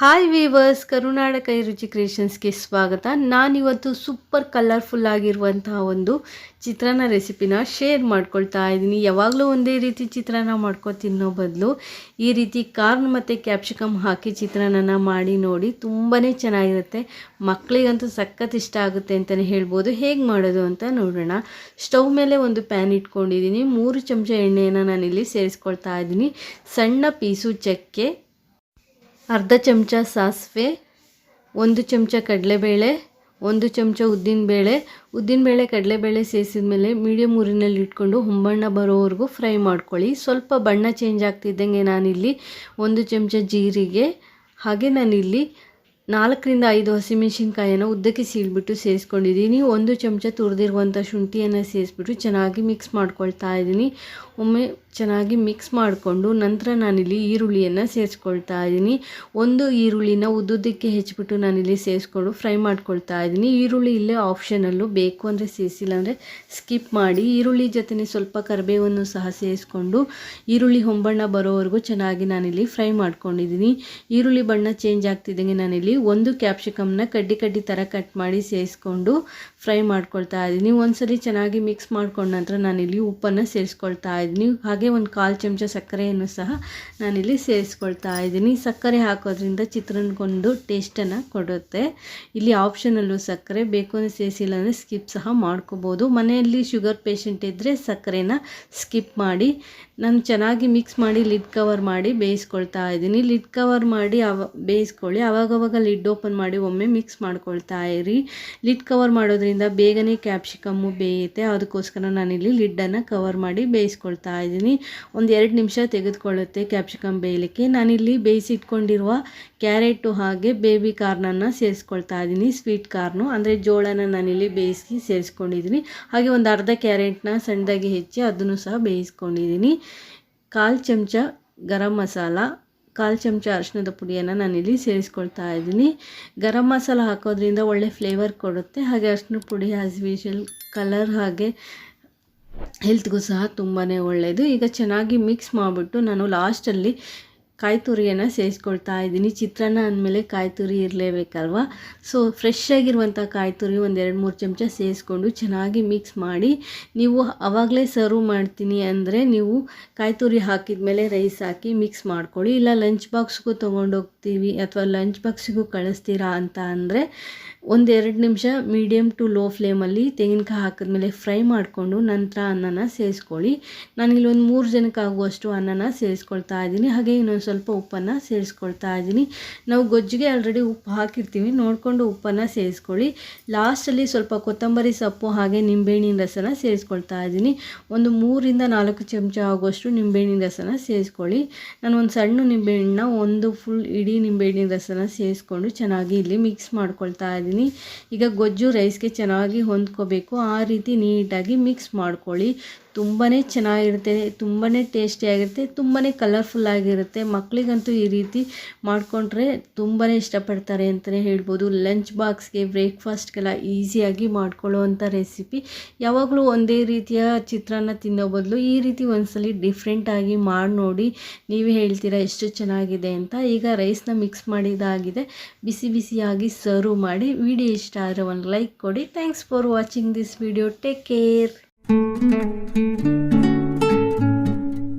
Hi viewers ಕರುನಾಡ ಕೈ ರುಚಿ ಕ್ರಿಯೇಷನ್ಸ್ಗೆ ಸ್ವಾಗತ. ನಾನಿವತ್ತು ಸೂಪರ್ ಕಲರ್ಫುಲ್ ಆಗಿರುವಂತಹ ಒಂದು ಚಿತ್ರಾನ್ನ ರೆಸಿಪಿನ ಶೇರ್ ಮಾಡ್ಕೊಳ್ತಾ ಇದ್ದೀನಿ. ಯಾವಾಗಲೂ ಒಂದೇ ರೀತಿ ಚಿತ್ರಾನ್ನ ಮಾಡ್ಕೊ ತಿನ್ನೋ ಬದಲು ಈ ರೀತಿ ಕಾರ್ನ್ ಮತ್ತು ಕ್ಯಾಪ್ಸಿಕಮ್ ಹಾಕಿ ಚಿತ್ರಾನ್ನ ಮಾಡಿ ನೋಡಿ ತುಂಬಾ ಚೆನ್ನಾಗಿರುತ್ತೆ. ಮಕ್ಕಳಿಗಂತೂ ಸಖತ್ ಇಷ್ಟ ಆಗುತ್ತೆ ಅಂತಲೇ ಹೇಳ್ಬೋದು. ಹೇಗೆ ಮಾಡೋದು ಅಂತ ನೋಡೋಣ. ಸ್ಟವ್ ಮೇಲೆ ಒಂದು ಪ್ಯಾನ್ ಇಟ್ಕೊಂಡಿದ್ದೀನಿ. ಮೂರು ಚಮಚ ಎಣ್ಣೆಯನ್ನು ನಾನಿಲ್ಲಿ ಸೇರಿಸ್ಕೊಳ್ತಾ ಇದ್ದೀನಿ. ಸಣ್ಣ ಪೀಸು ಚಕ್ಕೆ ಅರ್ಧ ಚಮಚ ಸಾಸಿವೆ, ಒಂದು ಚಮಚ ಕಡಲೆಬೇಳೆ, ಒಂದು ಚಮಚ ಉದ್ದಿನಬೇಳೆ. ಉದ್ದಿನಬೇಳೆ, ಕಡಲೆಬೇಳೆ ಸೇರಿಸಿದ ಮೇಲೆ ಮೀಡಿಯಮ್ ಊರಿನಲ್ಲಿ ಇಟ್ಕೊಂಡು ಹೊಂಬಣ್ಣ ಬರೋವರೆಗೂ ಫ್ರೈ ಮಾಡ್ಕೊಳ್ಳಿ. ಸ್ವಲ್ಪ ಬಣ್ಣ ಚೇಂಜ್ ಆಗ್ತಿದ್ದಂಗೆ ನಾನಿಲ್ಲಿ ಒಂದು ಚಮಚ ಜೀರಿಗೆ, ಹಾಗೆ ನಾನಿಲ್ಲಿ ನಾಲ್ಕರಿಂದ ಐದು ಹಸಿಮೆಣಸಿನ್ಕಾಯನ್ನು ಉದ್ದಕ್ಕೆ ಸೀಳ್ಬಿಟ್ಟು ಸೇರಿಸ್ಕೊಂಡಿದ್ದೀನಿ ಒಂದು ಚಮಚ ತುರಿದಿರುವಂಥ ಶುಂಠಿಯನ್ನು ಸೇರಿಸ್ಬಿಟ್ಟು ಚೆನ್ನಾಗಿ ಮಿಕ್ಸ್ ಮಾಡ್ಕೊಳ್ತಾ ಇದ್ದೀನಿ. ಒಮ್ಮೆ ಚೆನ್ನಾಗಿ ಮಿಕ್ಸ್ ಮಾಡಿಕೊಂಡು ನಂತರ ನಾನಿಲ್ಲಿ ಈರುಳ್ಳಿಯನ್ನು ಸೇರಿಸ್ಕೊಳ್ತಾ ಇದ್ದೀನಿ ಒಂದು ಈರುಳ್ಳಿನ ಉದ್ದುದ್ದಕ್ಕೆ ಹೆಚ್ಚಿಬಿಟ್ಟು ನಾನಿಲ್ಲಿ ಸೇರಿಸ್ಕೊಂಡು ಫ್ರೈ ಮಾಡ್ಕೊಳ್ತಾ ಇದ್ದೀನಿ ಈರುಳ್ಳಿ ಇಲ್ಲೇ ಆಪ್ಷನಲ್ಲು ಬೇಕು ಅಂದರೆ ಸೇರಿಸಿಲ್ಲ ಅಂದರೆ ಸ್ಕಿಪ್ ಮಾಡಿ. ಈರುಳ್ಳಿ ಜೊತೆ ಸ್ವಲ್ಪ ಕರಿಬೇವನ್ನು ಸಹ ಸೇರಿಸ್ಕೊಂಡು ಈರುಳ್ಳಿ ಹೊಂಬಣ್ಣ ಬರೋವರೆಗೂ ಚೆನ್ನಾಗಿ ನಾನಿಲ್ಲಿ ಫ್ರೈ ಮಾಡ್ಕೊಂಡಿದ್ದೀನಿ ಈರುಳ್ಳಿ ಬಣ್ಣ ಚೇಂಜ್ ಆಗ್ತಿದ್ದಂಗೆ ನಾನಿಲ್ಲಿ ಒಂದು ಕ್ಯಾಪ್ಸಿಕಮ್ನ ಕಡ್ಡಿ ಕಡ್ಡಿ ಥರ ಕಟ್ ಮಾಡಿ ಸೇರಿಸ್ಕೊಂಡು ಫ್ರೈ ಮಾಡ್ಕೊಳ್ತಾ ಇದ್ದೀನಿ ಒಂದ್ಸರಿ ಚೆನ್ನಾಗಿ ಮಿಕ್ಸ್ ಮಾಡ್ಕೊಂಡ ನಂತರ ನಾನಿಲ್ಲಿ ಉಪ್ಪನ್ನು ಸೇರಿಸ್ಕೊಳ್ತಾ ಇದ್ದೀನಿ ಒಂದು ಕಾಲು ಚಮಚ ಸಕ್ಕರೆಯನ್ನು ಸಹ ನಾನಿಲ್ಲಿ ಸೇರಿಸ್ಕೊಳ್ತಾ ಇದ್ದೀನಿ. ಸಕ್ಕರೆ ಹಾಕೋದ್ರಿಂದ ಚಿತ್ರಾನ್ನಕ್ಕೊಂದು ಟೇಸ್ಟನ್ನು ಕೊಡುತ್ತೆ. ಇಲ್ಲಿ ಆಪ್ಷನಲ್ಲೂ ಸಕ್ಕರೆ, ಬೇಕು ಅಂದರೆ ಸೇರಿಸಿಲ್ಲ ಅಂದರೆ ಸ್ಕಿಪ್ ಸಹ ಮಾಡ್ಕೋಬೋದು. ಮನೆಯಲ್ಲಿ ಶುಗರ್ ಪೇಷಂಟ್ ಇದ್ದರೆ ಸಕ್ಕರೆನ ಸ್ಕಿಪ್ ಮಾಡಿ, ನಾನು ಚೆನ್ನಾಗಿ ಮಿಕ್ಸ್ ಮಾಡಿ ಲಿಡ್ ಕವರ್ ಮಾಡಿ ಬೇಯಿಸ್ಕೊಳ್ತಾ ಇದ್ದೀನಿ. ಲಿಡ್ ಕವರ್ ಮಾಡಿ ಅವ, ಬೇಯಿಸ್ಕೊಳ್ಳಿ. ಅವಾಗವಾಗ ಲಿಡ್ ಓಪನ್ ಮಾಡಿ ಒಮ್ಮೆ ಮಿಕ್ಸ್ ಮಾಡ್ಕೊಳ್ತಾ ಇರಿ. ಲಿಡ್ ಕವರ್ ಮಾಡೋದ್ರಿಂದ ಬೇಗನೆ ಕ್ಯಾಪ್ಸಿಕಮ್ಮು ಬೇಯುತ್ತೆ. ಅದಕ್ಕೋಸ್ಕರ ನಾನಿಲ್ಲಿ ಲಿಡ್ಡನ್ನು ಕವರ್ ಮಾಡಿ ಬೇಯಿಸ್ಕೊಳ್ತಾ ಇದ್ದೀನಿ. ಒಂದು ಎರಡು ನಿಮಿಷ ತೆಗೆದುಕೊಳ್ಳುತ್ತೆ ಕ್ಯಾಪ್ಸಿಕಮ್ ಬೇಯಲಿಕ್ಕೆ. ನಾನಿಲ್ಲಿ ಬೇಯಿಸಿಟ್ಕೊಂಡಿರುವ ಕ್ಯಾರೆಟು ಹಾಗೆ ಬೇಬಿ ಕಾರ್ನನ್ನು ಸೇರಿಸ್ಕೊಳ್ತಾ ಇದ್ದೀನಿ, ಸ್ವೀಟ್ ಕಾರ್ನು. ಅಂದರೆ ಜೋಳನ ನಾನಿಲ್ಲಿ ಬೇಯಿಸಿ ಸೇರಿಸ್ಕೊಂಡಿದ್ದೀನಿ. ಹಾಗೆ ಒಂದು ಅರ್ಧ ಕ್ಯಾರೆಟ್ನ ಸಣ್ಣದಾಗಿ ಹೆಚ್ಚಿ ಅದನ್ನು ಸಹ ಬೇಯಿಸ್ಕೊಂಡಿದ್ದೀನಿ. ಕಾಲು ಚಮಚ ಗರಂ ಮಸಾಲ, ಕಾಲು ಚಮಚ ಅರಿಶಿನದ ಪುಡಿಯನ್ನು ನಾನಿಲ್ಲಿ ಸೇರಿಸ್ಕೊಳ್ತಾ ಇದ್ದೀನಿ. ಗರಂ ಮಸಾಲ ಹಾಕೋದ್ರಿಂದ ಒಳ್ಳೆ ಫ್ಲೇವರ್ ಕೊಡುತ್ತೆ. ಹಾಗೆ ಅರಿಶಿನ ಪುಡಿ ಆ್ಯಸ್ ಯೂಶಲ್ ಕಲರ್ ಹಾಗೆ ಹೆಲ್ತ್ಗೂ ಸಹ ತುಂಬಾ ಒಳ್ಳೆಯದು ಈಗ ಚೆನ್ನಾಗಿ ಮಿಕ್ಸ್ ಮಾಡಿಬಿಟ್ಟು ನಾನು ಲಾಸ್ಟಲ್ಲಿ ಕಾಯಿ ತುರಿಯನ್ನು ಸೇರಿಸ್ಕೊಳ್ತಾ ಇದ್ದೀನಿ. ಚಿತ್ರಾನ್ನ ಅಂದಮೇಲೆ ಕಾಯಿ ತುರಿ ಇರಲೇಬೇಕಲ್ವ? ಸೊ ಫ್ರೆಶ್ ಆಗಿರುವಂಥ ಕಾಯಿ ತುರಿ ಒಂದು ಎರಡು ಮೂರು ಚಮಚ ಸೇರಿಸ್ಕೊಂಡು ಚೆನ್ನಾಗಿ ಮಿಕ್ಸ್ ಮಾಡಿ ನೀವು ಆವಾಗಲೇ ಸರ್ವ್ ಮಾಡ್ತೀನಿ ಅಂದರೆ ನೀವು ಕಾಯಿ ತುರಿ ಹಾಕಿದ ಮೇಲೆ ರೈಸ್ ಹಾಕಿ ಮಿಕ್ಸ್ ಮಾಡ್ಕೊಳ್ಳಿ. ಇಲ್ಲ ಲಂಚ್ ಬಾಕ್ಸ್ಗೂ ತೊಗೊಂಡೋಗ್ತೀವಿ ಅಥವಾ ಲಂಚ್ ಬಾಕ್ಸಿಗೂ ಕಳಿಸ್ತೀರಾ ಅಂತ ಅಂದರೆ ಒಂದೆರಡು ನಿಮಿಷ ಮೀಡಿಯಮ್ ಟು ಲೋ ಫ್ಲೇಮಲ್ಲಿ ತೆಂಗಿನಕಾಯಿ ಹಾಕಿದ್ಮೇಲೆ ಫ್ರೈ ಮಾಡಿಕೊಂಡು ನಂತರ ಅನ್ನನ ಸೇರಿಸ್ಕೊಳ್ಳಿ. ನಾನಿಲ್ಲಿ ಒಂದು ಮೂರು ಜನಕ್ಕೆ ಆಗುವಷ್ಟು ಅನ್ನನ ಸೇರಿಸ್ಕೊಳ್ತಾ ಇದ್ದೀನಿ. ಹಾಗೆ ಇನ್ನೊಂದು ಸ್ವಲ್ಪ ಉಪ್ಪನ್ನು ಸೇರಿಸ್ಕೊಳ್ತಾ ಇದ್ದೀನಿ. ನಾವು ಗೊಜ್ಜಿಗೆ ಆಲ್ರೆಡಿ ಉಪ್ಪು ಹಾಕಿರ್ತೀವಿ. ನೋಡಿಕೊಂಡು ಉಪ್ಪನ್ನು ಸೇರಿಸ್ಕೊಳ್ಳಿ. ಲಾಸ್ಟಲ್ಲಿ ಸ್ವಲ್ಪ ಕೊತ್ತಂಬರಿ ಸೊಪ್ಪು ಹಾಗೆ ನಿಂಬೆಹಣ್ಣಿನ ರಸನ ಸೇರಿಸ್ಕೊಳ್ತಾ ಇದ್ದೀನಿ. ಒಂದು ಮೂರಿಂದ ನಾಲ್ಕು ಚಮಚ ಆಗುವಷ್ಟು ನಿಂಬೆಹಣ್ಣಿನ ರಸನ ಸೇರಿಸ್ಕೊಳ್ಳಿ. ನಾನು ಒಂದು ಸಣ್ಣ ನಿಂಬೆಹಣ್ಣನ್ನ ಒಂದು ಫುಲ್ ಇಡೀ ನಿಂಬೆಹಣ್ಣಿನ ರಸನ ಸೇರಿಸ್ಕೊಂಡು ಚೆನ್ನಾಗಿ ಇಲ್ಲಿ ಮಿಕ್ಸ್ ಮಾಡ್ಕೊಳ್ತಾ ಇದ್ದೀನಿ ಈಗ ಗೊಜ್ಜು ರೈಸ್ಗೆ ಚೆನ್ನಾಗಿ ಹೊಂದ್ಕೋಬೇಕು. ಆ ರೀತಿ ನೀಟಾಗಿ ಮಿಕ್ಸ್ ಮಾಡ್ಕೊಳ್ಳಿ. ತುಂಬಾ ಚೆನ್ನಾಗಿರುತ್ತೆ ತುಂಬಾ ಟೇಸ್ಟಿಯಾಗಿರುತ್ತೆ ತುಂಬಾ ಕಲರ್ಫುಲ್ಲಾಗಿರುತ್ತೆ ಮಕ್ಕಳಿಗಂತೂ ಈ ರೀತಿ ಮಾಡಿಕೊಂಡ್ರೆ ತುಂಬಾ ಇಷ್ಟಪಡ್ತಾರೆ ಅಂತಲೇ ಹೇಳ್ಬೋದು. ಲಂಚ್ ಬಾಕ್ಸ್ಗೆ ಬ್ರೇಕ್ಫಾಸ್ಟ್ಗೆಲ್ಲ ಈಸಿಯಾಗಿ ಮಾಡ್ಕೊಳ್ಳೋವಂಥ ರೆಸಿಪಿ ಯಾವಾಗಲೂ ಒಂದೇ ರೀತಿಯ ಚಿತ್ರಾನ್ನ ತಿನ್ನೋ ಬದಲು ಈ ರೀತಿ ಒಂದ್ಸಲಿ ಡಿಫ್ರೆಂಟಾಗಿ ಮಾಡಿ ನೋಡಿ ನೀವೇ ಹೇಳ್ತೀರಾ ಎಷ್ಟು ಚೆನ್ನಾಗಿದೆ ಅಂತ. ಈಗ ರೈಸ್ನ ಮಿಕ್ಸ್ ಮಾಡಿದಾಗಿದೆ ಬಿಸಿ ಬಿಸಿಯಾಗಿ ಸರ್ವ್ ಮಾಡಿ ವಿಡಿಯೋ ಇಷ್ಟ ಆದರೆ ಒಂದು ಲೈಕ್ ಕೊಡಿ. Thanks for watching this video take care